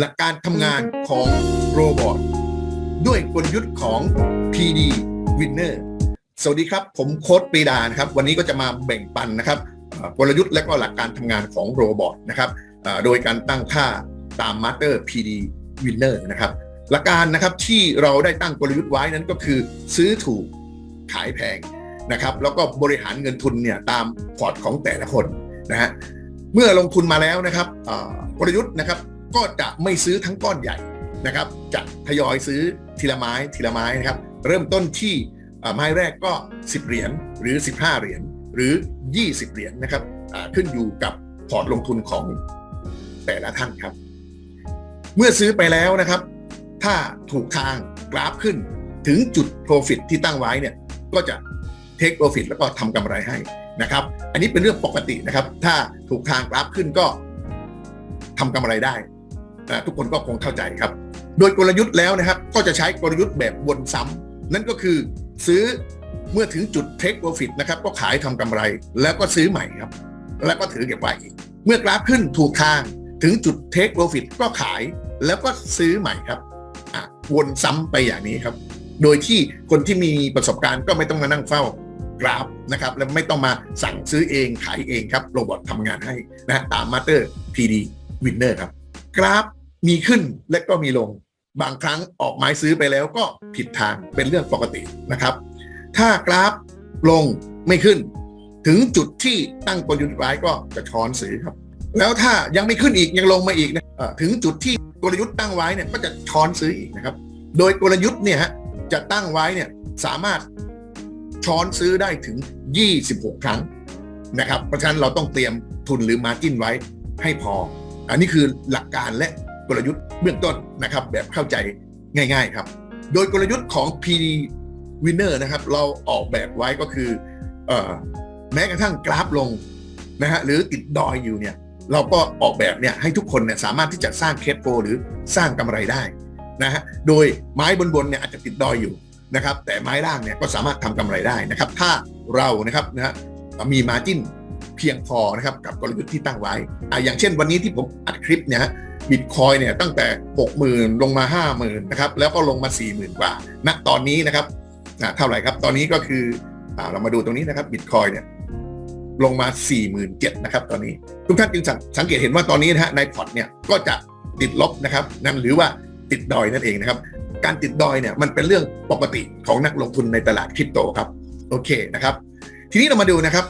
หลักการทำงานของโรบอทด้วยกลยุทธ์ของ PD Winner สวัสดีครับ ผมโค้ดปีดานะครับ วันนี้ก็จะมาแบ่งปันนะครับกลยุทธ์และก็หลักการทำงานของโรบอทนะครับโดยการตั้งค่าตาม Master PD Winner นะครับ หลักการนะครับที่เราได้ตั้งกลยุทธ์ไว้นั้นก็คือซื้อถูกขายแพงนะครับ แล้วก็บริหารเงินทุนเนี่ยตามพอร์ตของแต่ละคนนะฮะเมื่อลงทุนมาแล้วนะครับกลยุทธ์นะครับ ก็จะไม่ซื้อทั้งก้อนใหญ่นะครับจะทยอยซื้อทีละไม้ทีละไม้นะครับเริ่มต้นที่ไม้แรกก็ 10 เหรียญหรือ 15 เหรียญหรือ 20 เหรียญนะครับขึ้นอยู่กับพอร์ตลงทุนของแต่ละท่านครับ เมื่อซื้อไปแล้วนะครับ ถ้าถูกทางกราฟขึ้นถึงจุด Profit ที่ตั้งไว้เนี่ยก็จะ Take Profit แล้วก็ทำกำไรให้นะครับ อันนี้เป็นเรื่องปกตินะครับ ถ้าถูกทางกราฟขึ้นก็ทำกำไรได้ ทุกคนก็คงเข้าใจครับ โดยกลยุทธ์แล้วนะครับ ก็จะใช้กลยุทธ์แบบวนซ้ำนั่นก็คือซื้อเมื่อถึงจุด Take Profit นะครับก็ขายทำกำไรแล้วก็ซื้อใหม่ครับ แล้วก็ถือเก็บไว้อีก เมื่อกราฟขึ้นถูกทางถึงจุด Take Profit ก็ขายแล้วก็ซื้อใหม่ครับวนซ้ำไปอย่างนี้ครับ โดยที่คนที่มีประสบการณ์ก็ไม่ต้องมานั่งเฝ้ากราฟนะครับ และไม่ต้องมาสั่งซื้อเองขายเองครับ โรบอททำงานให้นะตามมาเตอร์ PD Winner ครับ กราฟมีขึ้นและก็มีลง บางครั้งออกไม้ซื้อไปแล้วก็ผิดทางเป็นเรื่องปกตินะครับ ถ้ากราฟลงไม่ขึ้น ถึงจุดที่ตั้งกลยุทธ์ไว้ก็จะช้อนซื้อครับ แล้วถ้ายังไม่ขึ้นอีกยังลงมาอีกนะเอ่อถึงจุดที่กลยุทธ์ตั้งไว้เนี่ยก็จะช้อนซื้ออีกนะครับ โดยกลยุทธ์เนี่ยฮะจะตั้งไว้เนี่ยสามารถช้อนซื้อได้ถึง 26 ครั้งนะครับ เพราะฉะนั้นเราต้องเตรียมทุนหรือมาจิ้นไว้ให้พอ อันนี้คือหลักการและกลยุทธ์เบื้องต้นนะครับ แบบเข้าใจง่าย ๆครับ โดยกลยุทธ์ของ PD Winner นะครับ เราออกแบบไว้ก็คืออแม้กระทั่งกราฟลงนะฮะหรือติดดอยอยู่เนี่ยเราก็ออกแบบเนี่ยให้ทุกคนเนี่ยสามารถที่จะสร้างเคสโฟหรือสร้างกำไรได้นะฮะโดยไม้บนๆเนี่ยอาจจะติดดอยอยู่นะครับ แต่ไม้ล่างเนี่ยก็สามารถทำกำไรได้นะครับ ถ้าเรานะครับนะฮะมีมาจิ้น เพียงพอนะครับกับกลยุทธ์ที่ตั้งไว้อะอย่างเช่นวันนี้ที่ผมอัดคลิปเนี่ยบิตคอยเนี่ยตั้งแต่ 60,000 ลงมา 50,000นะครับแล้วก็ลงมา 40,000 กว่าณตอนนี้นะครับเท่าไหร่ครับ ตอนนี้ก็คืออเรามาดูตรงนี้นะครับบิตคอยเนี่ยลงมา 47,000นะครับตอนนี้ ทุกท่านจึงสังสังเกตเห็นว่าตอนนี้นะฮะในพอร์ตเนี่ยก็จะติดลบนะครับนั่นหรือว่าติดดอยนั่นเองนะครับ การติดดอยเนี่ยมันเป็นเรื่องปกติของนักลงทุนในตลาดคริปโตครับโอเคนะครับ ทีนี้เรามาดูนะครับ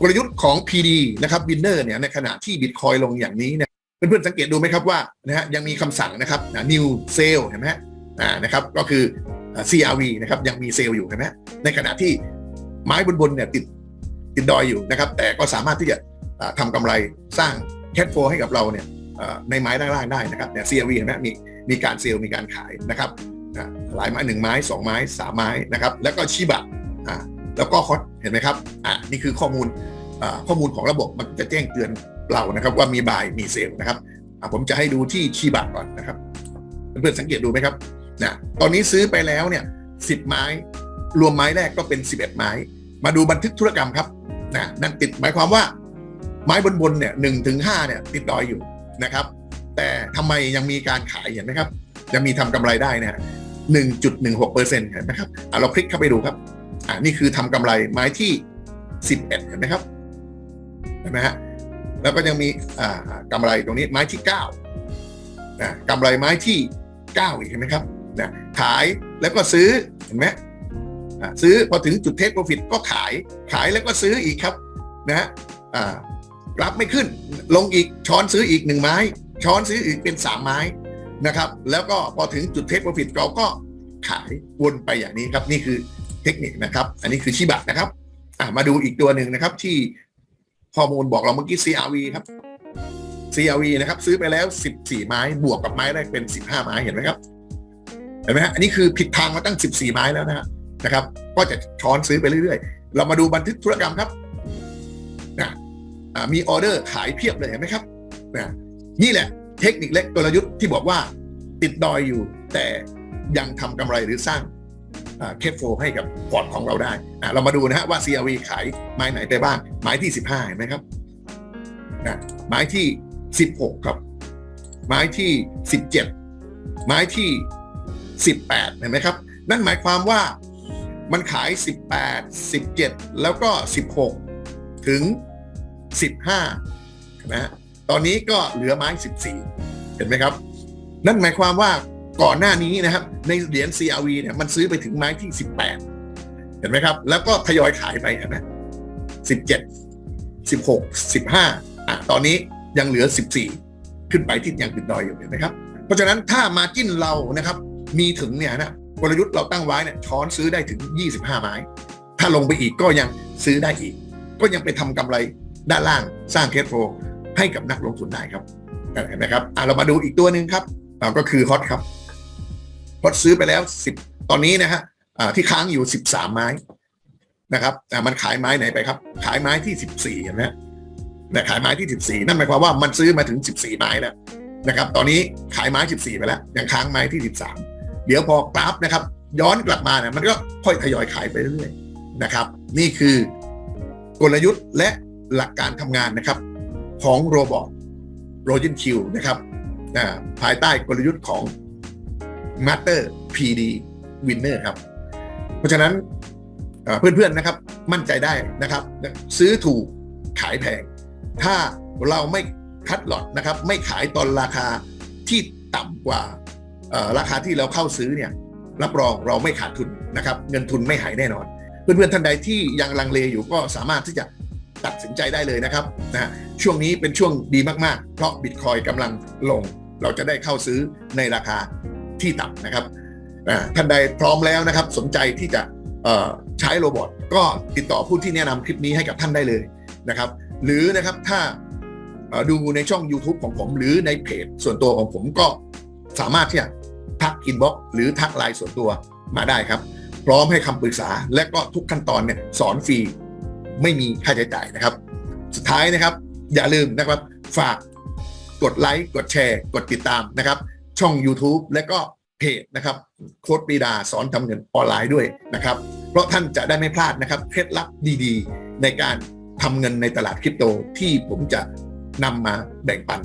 กลยุทธ์ของ PD นะครับวินเนอร์เนี่ยในขณะที่บิตคอยลงอย่างนี้เนี่ยเพื่อนๆสังเกตดูไหมครับว่านะฮะยังมีคำสั่งนะครับนะ new sale เห็นไหมฮะอ่านะครับก็คืออ่า CRV นะครับยังมีเซลล์อยู่เห็นไหมในขณะที่ไม้บนๆเนี่ยติดติดดอยอยู่นะครับแต่ก็สามารถที่จะอ่าทำกำไรสร้างแค f โฟให้กับเราเนี่ยในไม้ล่างๆได้นะครับเนี่ย CRV เห็นไหมมีมีการเซลล์มีการขายนะครับหลายไม้หนึ่งไม้สองไม้สามไม้นะครับแล้วก็ชิบะอ่าแล้วก็คอตเห็นไหมครับอ่านี่คือข้อมูลข้อมูลของระบบมันจะแจ้งเตือนเรานะครับ ว่ามีบายมีเซลนะครับอ่าผมจะให้ดูที่ชิบะก่อนนะครับเพื่อนๆสังเกตดูไหมครับนะตอนนี้ซื้อไปแล้วเนี่ยสิบไม้ รวมไม้แรกก็เป็น 11 ไม้ มาดูบันทึกธุรกรรมครับนะนั่นติดหมายความว่า ไม้บนบนเนี่ยหนึ่งถึงห้าเนี่ยติดดอยอยู่นะครับ แต่ทำไมยังมีการขายเห็นไหมครับยังมีทำกำไรได้นะหนึ่งจุดหนึ่งหกเปอร์เซ็นต์เห็นไหมครับอะเราคลิกเข้าไปดูครับ อ่านี่คือทำกำไรไม้ที่สิบเอ็ดเห็นไหมครับเห็นไหมฮะแล้วก็ยังมีอ่ากำไรตรงนี้ไม้ที่เก้านะกำไรไม้ที่เก้าอีกเห็นไหมครับนะขายแล้วก็ซื้อเห็นไหมอะซื้อพอถึงจุดเทคโปรฟิตก็ขายขายแล้วก็ซื้ออีกครับนะฮะอ่ารับไม่ขึ้นลงอีกช้อนซื้ออีกหนึ่งไม้ ช้อนซื้ออีกเป็นสามไม้นะครับ แล้วก็พอถึงจุดเทคโปรฟิตเราก็ขายวนไปอย่างนี้ครับนี่คือ เทคนิคนะครับ อันนี้คือชิบะนะครับอะมาดูอีกตัวหนึ่งนะครับ ที่ข้อมูลบอกเราเมื่อกี้ CRV ครับ CRV นะครับ ซื้อไปแล้ว 14 ไม้บวกกับไม้แรกเป็น 15 ไม้เห็นไหมครับเห็นไหมฮะอันนี้คือผิดทางมาตั้ง 14 ไม้แล้วนะฮะนะครับ ก็จะช้อนซื้อไปเรื่อยๆ เรามาดูบันทึกธุรกรรมครับนะมีออเดอร์ขายเพียบเลยเห็นไหมครับนะนี่แหละเทคนิคเล็กกลยุทธ์ที่บอกว่าติดดอยอยู่แต่ยังทำกำไรหรือสร้าง เคฟโฟให้กับพอร์ตของเราได้ เรามาดูนะฮะว่า CRV ขายไม้ไหนไปบ้าง ไม้ที่ 15เห็นไหมครับนะไม้ที่ 16 ครับ ไม้ที่ 17 ไม้ที่ 18 เห็นไหมครับ นั่นหมายความว่ามันขาย 18 17 แล้วก็ 16 ถึง 15นะตอนนี้ก็เหลือไม้ 14 เห็นไหมครับ นั่นหมายความว่า ก่อนหน้านี้นะครับ ในเหรียญ CRV เนี่ยมันซื้อไปถึงไม้ที่ 18 เห็นไหมครับ แล้วก็ทยอยขายไปเห็นไหม17 16 15อะตอนนี้ยังเหลือ 14 ขึ้นไปที่ยังติดดอยอยู่เห็นไหมครับ เพราะฉะนั้นถ้ามาจิ้นเรานะครับ มีถึงเนี่ยนะกลยุทธ์เราตั้งไว้เนี่ยช้อนซื้อได้ถึง 25 ไม้ ถ้าลงไปอีกก็ยังซื้อได้อีก ก็ยังไปทำกำไรด้านล่างสร้างเคสโฟให้กับนักลงทุนได้ครับเห็นไหมครับอะเรามาดูอีกตัวหนึ่งครับก็คือฮอตครับ ฮอตซื้อไปแล้ว10ตอนนี้นะฮะที่ค้างอยู่13ไม้นะครับมันขายไม้ไหนไปครับ ขายไม้ที่14เห็นไหมนะขายไม้ที่14นั่นหมายความว่ามันซื้อมาถึง14ไม้แล้วนะครับ ตอนนี้ขายไม้14ไปแล้วยังค้างไม้ที่13เดี๋ยวพอกราฟนะครับ ย้อนกลับมาเนี่ยมันก็ค่อยทยอยขายไปเรื่อยๆนะครับ นี่คือกลยุทธ์และหลักการทำงานนะครับ ของโรบอทโรจินคิวนะครับภายใต้กลยุทธ์ของ Master PD Winner ครับ เพราะฉะนั้นเพื่อนๆนะครับมั่นใจได้นะครับ ซื้อถูกขายแพง ถ้าเราไม่คัดหลอดนะครับ ไม่ขายตอนราคาที่ต่ำกว่าราคาที่เราเข้าซื้อเนี่ยรับรองเราไม่ขาดทุนนะครับ เงินทุนไม่หายแน่นอน เพื่อนๆท่านใดที่ยังลังเลอยู่ก็สามารถที่จะตัดสินใจได้เลยนะครับนะช่วงนี้เป็นช่วงดีมากๆ เพราะบิตคอยกำลังลง เราจะได้เข้าซื้อในราคา ที่ต่ำนะครับท่านใดพร้อมแล้วนะครับ สนใจที่จะใช้โรบอทก็ติดต่อผู้ที่แนะนำคลิปนี้ให้กับท่านได้เลยนะครับ หรือนะครับถ้าดูในช่อง YouTube ของผมหรือในเพจส่วนตัวของผมก็สามารถที่จะทักอินบ็อกหรือทักไลน์ส่วนตัวมาได้ครับ พร้อมให้คำปรึกษาและก็ทุกขั้นตอนเนี่ยสอนฟรีไม่มีค่าใช้จ่ายนะครับ สุดท้ายนะครับ อย่าลืมนะครับฝากกดไลค์กดแชร์ กดติดตามนะครับ ช่อง YouTube และก็เพจนะครับโค้ดปรีดาสอนทำเงินออนไลน์ด้วยนะครับ เพราะท่านจะได้ไม่พลาดนะครับเคล็ดลับดีๆ ในการทำเงินในตลาดคริปโตที่ผมจะนำมาแบ่งปัน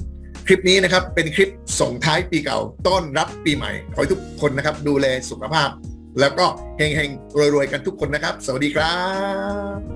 คลิปนี้นะครับเป็นคลิปส่งท้ายปีเก่าต้อนรับปีใหม่ ขอให้ทุกคนนะครับ ดูแลสุขภาพ แล้วก็เฮงๆรวยๆกันทุกคนนะครับ สวัสดีครับ